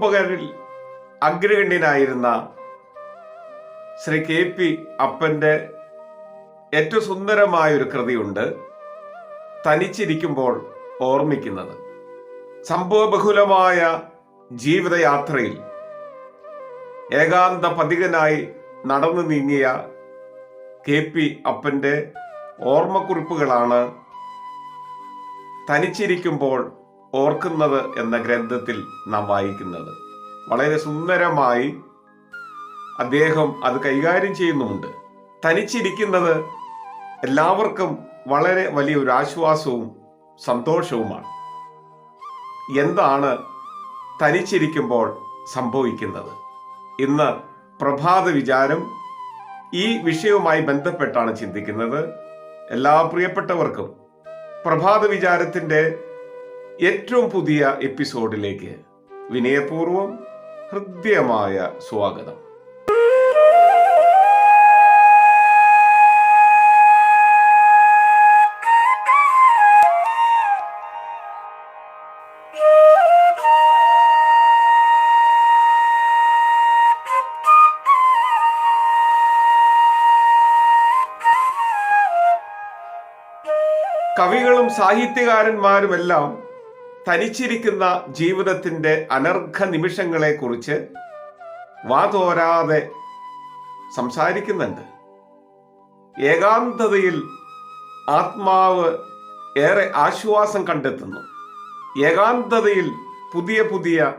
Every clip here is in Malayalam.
നിരൂപകരിൽ അഗ്രഗണ്യനായിരുന്ന ശ്രീ കെ പി അപ്പന്റെ ഏറ്റവും സുന്ദരമായ ഒരു കൃതിയുണ്ട് തനിച്ചിരിക്കുമ്പോൾ ഓർമ്മിക്കുന്നത്. സംഭവബഹുലമായ ജീവിതയാത്രയിൽ ഏകാന്ത പതികനായി നടന്നു നീങ്ങിയ കെ പി അപ്പന്റെ ഓർമ്മക്കുറിപ്പുകളാണ് തനിച്ചിരിക്കുമ്പോൾ ഓർക്കുന്നത് എന്ന ഗ്രന്ഥത്തിൽ നാം വായിക്കുന്നത്. വളരെ സുന്ദരമായി അദ്ദേഹം അത് കൈകാര്യം ചെയ്യുന്നുമുണ്ട്. തനിച്ചിരിക്കുന്നത് എല്ലാവർക്കും വളരെ വലിയൊരു ആശ്വാസവും സന്തോഷവുമാണ്. എന്താണ് തനിച്ചിരിക്കുമ്പോൾ സംഭവിക്കുന്നത്? ഇന്ന് പ്രഭാത വിചാരം ഈ വിഷയവുമായി ബന്ധപ്പെട്ടാണ് ചിന്തിക്കുന്നത്. എല്ലാ പ്രിയപ്പെട്ടവർക്കും പ്രഭാത വിചാരത്തിന്റെ ഏറ്റവും പുതിയ എപ്പിസോഡിലേക്ക് വിനയപൂർവം ഹൃദ്യമായ സ്വാഗതം. കവികളും സാഹിത്യകാരന്മാരുമെല്ലാം തനിച്ചിരിക്കുന്ന ജീവിതത്തിന്റെ അനർഘ നിമിഷങ്ങളെക്കുറിച്ച് വാതോരാതെ സംസാരിക്കുന്നുണ്ട്. ഏകാന്തതയിൽ ആത്മാവ് ഏറെ ആശ്വാസം കണ്ടെത്തുന്നു. ഏകാന്തതയിൽ പുതിയ പുതിയ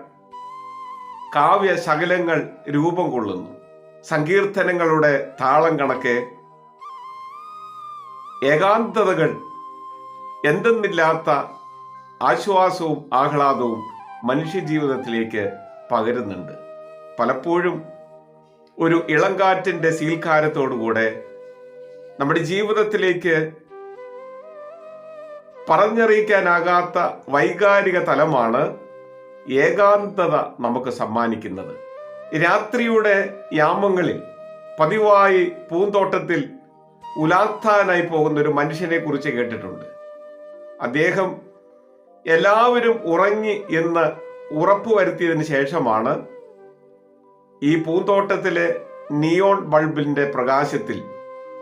കാവ്യ ശകലങ്ങൾ രൂപം കൊള്ളുന്നു. സങ്കീർത്തനങ്ങളുടെ താളം കണക്കെ ഏകാന്തതകൾ എന്തെന്നില്ലാത്ത ആശ്വാസവും ആഹ്ലാദവും മനുഷ്യജീവിതത്തിലേക്ക് പകരുന്നുണ്ട്. പലപ്പോഴും ഒരു ഇളങ്കാറ്റിന്റെ സീൽക്കാരത്തോടുകൂടെ നമ്മുടെ ജീവിതത്തിലേക്ക് പറഞ്ഞറിയിക്കാനാകാത്ത വൈകാരിക തലമാണ് ഏകാന്തത നമുക്ക് സമ്മാനിക്കുന്നത്. രാത്രിയുടെ യാമങ്ങളിൽ പതിവായി പൂന്തോട്ടത്തിൽ ഉലാത്താനായി പോകുന്ന ഒരു മനുഷ്യനെ കുറിച്ച് കേട്ടിട്ടുണ്ട്. അദ്ദേഹം എല്ലാവരും ഉറങ്ങി എന്ന് ഉറപ്പുവരുത്തിയതിനു ശേഷമാണ് ഈ പൂന്തോട്ടത്തിലെ നിയോൺ ബൾബിന്റെ പ്രകാശത്തിൽ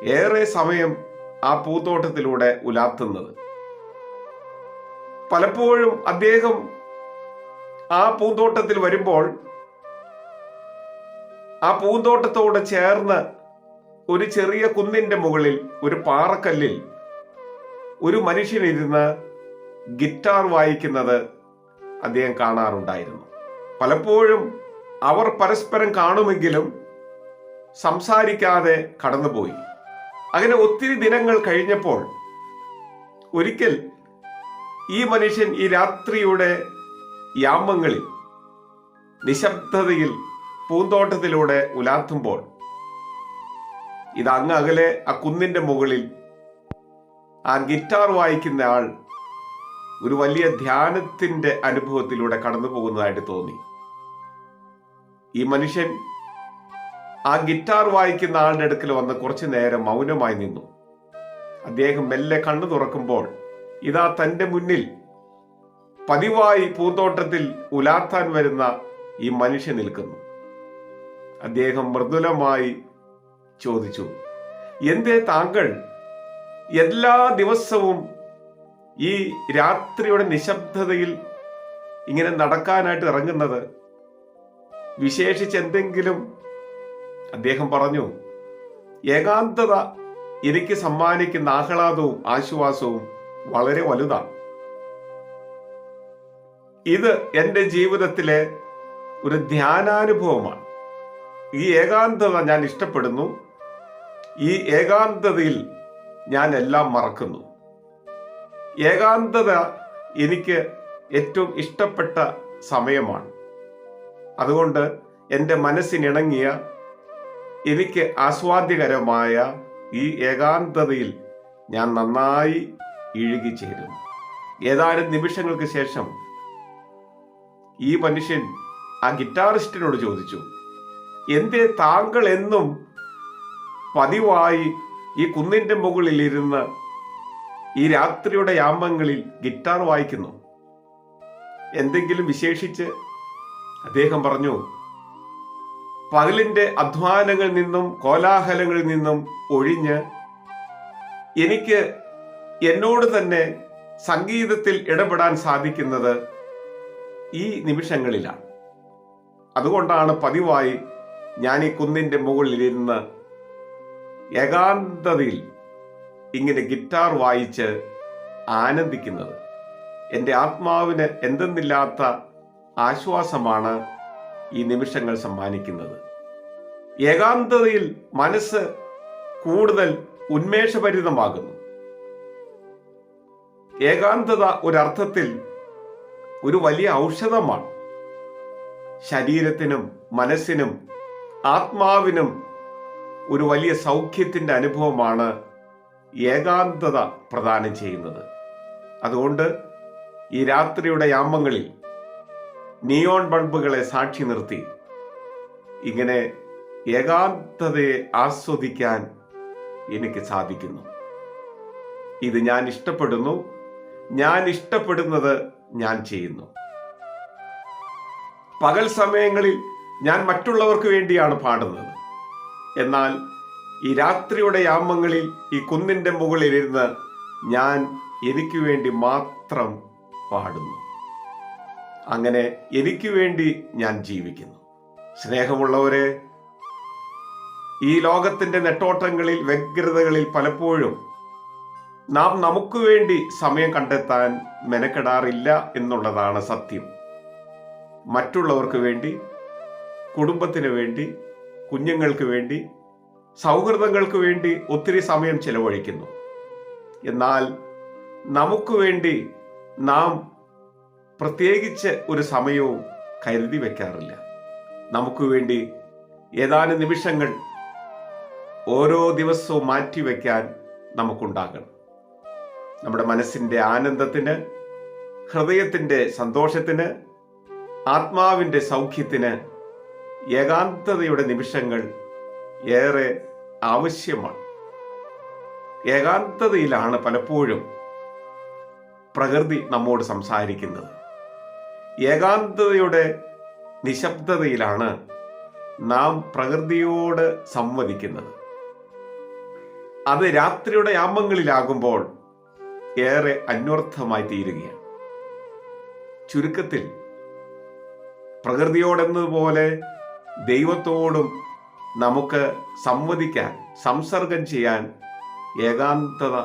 ഏറെ സമയം ആ പൂന്തോട്ടത്തിലൂടെ ഉലാത്തുന്നത്. പലപ്പോഴും അദ്ദേഹം ആ പൂന്തോട്ടത്തിൽ വരുമ്പോൾ ആ പൂന്തോട്ടത്തോട് ചേർന്ന് ഒരു ചെറിയ കുന്നിന്റെ മുകളിൽ ഒരു പാറക്കല്ലിൽ ഒരു മനുഷ്യനിരുന്ന് ഗിറ്റാർ വായിക്കുന്നത് അദ്ദേഹം കാണാറുണ്ടായിരുന്നു. പലപ്പോഴും അവർ പരസ്പരം കാണുമെങ്കിലും സംസാരിക്കാതെ കടന്നുപോയി. അങ്ങനെ ഒത്തിരി ദിനങ്ങൾ കഴിഞ്ഞപ്പോൾ ഒരിക്കൽ ഈ മനുഷ്യൻ ഈ രാത്രിയുടെ യാമങ്ങളിൽ നിശബ്ദതയിൽ പൂന്തോട്ടത്തിലൂടെ ഉലാത്തുമ്പോൾ ഇത് അങ്ങ് അകലെ ആ കുന്നിന്റെ മുകളിൽ ആ ഗിറ്റാർ വായിക്കുന്ന ആൾ ഒരു വലിയ ധ്യാനത്തിന്റെ അനുഭവത്തിലൂടെ കടന്നു പോകുന്നതായിട്ട് തോന്നി. ഈ മനുഷ്യൻ ആ ഗിറ്റാർ വായിക്കുന്ന ആളുടെ അടുക്കൽ വന്ന് കുറച്ചു നേരം മൗനമായി നിന്നു. അദ്ദേഹം മെല്ലെ കണ്ണു തുറക്കുമ്പോൾ ഇതാ തന്റെ മുന്നിൽ പതിവായി പൂന്തോട്ടത്തിൽ ഉലാത്താൻ വരുന്ന ഈ മനുഷ്യൻ നിൽക്കുന്നു. അദ്ദേഹം മൃദുലമായി ചോദിച്ചു എന്തേ താങ്കൾ? എല്ലാ ദിവസവും ഈ രാത്രിയുടെ നിശബ്ദതയിൽ ഇങ്ങനെ നടക്കാനായിട്ട് ഇറങ്ങുന്നത് വിശേഷിച്ച് എന്തെങ്കിലും അദ്ദേഹം പറഞ്ഞു. ഏകാന്തത എനിക്ക് സമ്മാനിക്കുന്ന ആഹ്ലാദവും ആശ്വാസവും വളരെ വലുതാണ് ഇത് എന്റെ ജീവിതത്തിലെ ഒരു ധ്യാനാനുഭവമാണ്. ഈ ഏകാന്തത ഞാൻ ഇഷ്ടപ്പെടുന്നു. ഈ ഏകാന്തതയിൽ ഞാൻ എല്ലാം മറക്കുന്നു. ഏകാന്തത എനിക്ക് ഏറ്റവും ഇഷ്ടപ്പെട്ട സമയമാണ്. അതുകൊണ്ട് എന്റെ മനസ്സിനിണങ്ങിയ എനിക്ക് ആസ്വാദ്യകരമായ ഈ ഏകാന്തതയിൽ ഞാൻ നന്നായി ഇഴുകി ചേരും ഏതാനും നിമിഷങ്ങൾക്ക് ശേഷം ഈ മനുഷ്യൻ ആ ഗിറ്റാറിസ്റ്റിനോട് ചോദിച്ചു എന്തേ താങ്കൾ എന്നും പതിവായി ഈ കുന്നിന്റെ മുകളിൽ ഇരുന്ന് ഈ രാത്രിയുടെ യാമങ്ങളിൽ ഗിറ്റാർ വായിക്കുന്നു. എന്തെങ്കിലും വിശേഷിച്ച് അദ്ദേഹം പറഞ്ഞു പകലിന്റെ അധ്വാനങ്ങളിൽ നിന്നും കോലാഹലങ്ങളിൽ നിന്നും ഒഴിഞ്ഞ് എനിക്ക് എന്നോട് തന്നെ സംഗീതത്തിൽ ഇടപെടാൻ സാധിക്കുന്നത് ഈ നിമിഷങ്ങളിലാണ്. അതുകൊണ്ടാണ് പതിവായി ഞാൻ ഈ കുന്നിന്റെ മുകളിലിരുന്ന് ഏകാന്തതയിൽ ഇങ്ങനെ ഗിറ്റാർ വായിച്ച് ആനന്ദിക്കുന്നത്. എന്റെ ആത്മാവിന് എന്തെന്നില്ലാത്ത ആശ്വാസമാണ് ഈ നിമിഷങ്ങൾ സമ്മാനിക്കുന്നത്. ഏകാന്തതയിൽ മനസ്സ് കൂടുതൽ ഉന്മേഷഭരിതമാകുന്നു. ഏകാന്തത ഒരർത്ഥത്തിൽ ഒരു വലിയ ഔഷധമാണ്. ശരീരത്തിനും മനസ്സിനും ആത്മാവിനും ഒരു വലിയ സൗഖ്യത്തിന്റെ അനുഭവമാണ് ഏകാന്തത പ്രദാനം ചെയ്യുന്നത്. അതുകൊണ്ട് ഈ രാത്രിയുടെ യാമങ്ങളിൽ നിയോൺ ബൾബുകളെ സാക്ഷി നിർത്തി ഇങ്ങനെ ഏകാന്തതയെ ആസ്വദിക്കാൻ എനിക്ക് സാധിക്കുന്നു. ഇത് ഞാൻ ഇഷ്ടപ്പെടുന്നു. ഞാൻ ഇഷ്ടപ്പെടുന്നത് ഞാൻ ചെയ്യുന്നു. പകൽ സമയങ്ങളിൽ ഞാൻ മറ്റുള്ളവർക്ക് വേണ്ടിയാണ് പാടുന്നത്. എന്നാൽ ഈ രാത്രിയുടെ യാമങ്ങളിൽ ഈ കുന്നിന്റെ മുകളിലിരുന്ന് ഞാൻ എനിക്ക് വേണ്ടി മാത്രം പാടുന്നു. അങ്ങനെ എനിക്ക് വേണ്ടി ഞാൻ ജീവിക്കുന്നു. സ്നേഹമുള്ളവരെ ഈ ലോകത്തിന്റെ നെട്ടോട്ടങ്ങളിൽ വ്യഗ്രതകളിൽ പലപ്പോഴും നാം നമുക്ക് വേണ്ടി സമയം കണ്ടെത്താൻ മെനക്കെടാറില്ല എന്നുള്ളതാണ് സത്യം. മറ്റുള്ളവർക്ക് വേണ്ടി കുടുംബത്തിന് വേണ്ടി കുഞ്ഞുങ്ങൾക്ക് വേണ്ടി സൗഹൃദങ്ങൾക്ക് വേണ്ടി ഒത്തിരി സമയം ചെലവഴിക്കുന്നു. എന്നാൽ നമുക്ക് വേണ്ടി നാം പ്രത്യേകിച്ച് ഒരു സമയവും കരുതി വെക്കാറില്ല. നമുക്ക് വേണ്ടി ഏതാനും നിമിഷങ്ങൾ ഓരോ ദിവസവും മാറ്റിവെക്കാൻ നമുക്കുണ്ടാകണം. നമ്മുടെ മനസ്സിന്റെ ആനന്ദത്തിന് ഹൃദയത്തിന്റെ സന്തോഷത്തിന് ആത്മാവിന്റെ സൗഖ്യത്തിന് ഏകാന്തതയുടെ നിമിഷങ്ങൾ ഏറെ ആവശ്യമാണ്. ഏകാന്തതയിലാണ് പലപ്പോഴും പ്രകൃതി നമ്മോട് സംസാരിക്കുന്നത്. ഏകാന്തതയുടെ നിശബ്ദതയിലാണ് നാം പ്രകൃതിയോട് സംവദിക്കുന്നത്. അത് രാത്രിയുടെ യാമങ്ങളിലാകുമ്പോൾ ഏറെ അന്വർത്ഥമായി തീരുകയാണ്. ചുരുക്കത്തിൽ പ്രകൃതിയോടെന്നതുപോലെ ദൈവത്തോടും നമുക്ക് സംവദിക്കാൻ സംസർഗം ചെയ്യാൻ ഏകാന്തത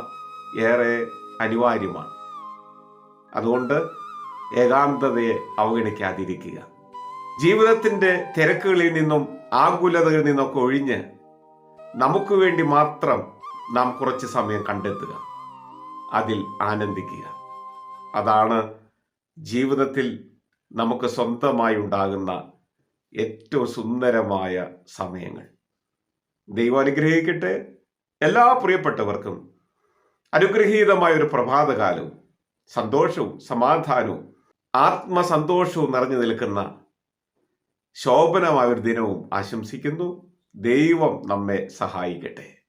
ഏറെ അനിവാര്യമാണ്. അതുകൊണ്ട് ഏകാന്തതയെ അവഗണിക്കാതിരിക്കുക. ജീവിതത്തിന്റെ തിരക്കുകളിൽ നിന്നും ആകുലതകളിൽ നിന്നൊക്കെ ഒഴിഞ്ഞ് നമുക്ക് വേണ്ടി മാത്രം നാം കുറച്ച് സമയം കണ്ടെത്തുക. അതിൽ ആനന്ദിക്കുക. അതാണ് ജീവിതത്തിൽ നമുക്ക് സ്വന്തമായി ഉണ്ടാകുന്ന ഏറ്റവും സുന്ദരമായ സമയങ്ങൾ. ദൈവം അനുഗ്രഹിക്കട്ടെ. എല്ലാ പ്രിയപ്പെട്ടവർക്കും അനുഗ്രഹീതമായ ഒരു പ്രഭാതകാലവും സന്തോഷവും സമാധാനവും ആത്മസന്തോഷവും നിറഞ്ഞു നിൽക്കുന്ന ശോഭനമായ ഒരു ദിനവും ആശംസിക്കുന്നു. ദൈവം നമ്മെ സഹായിക്കട്ടെ.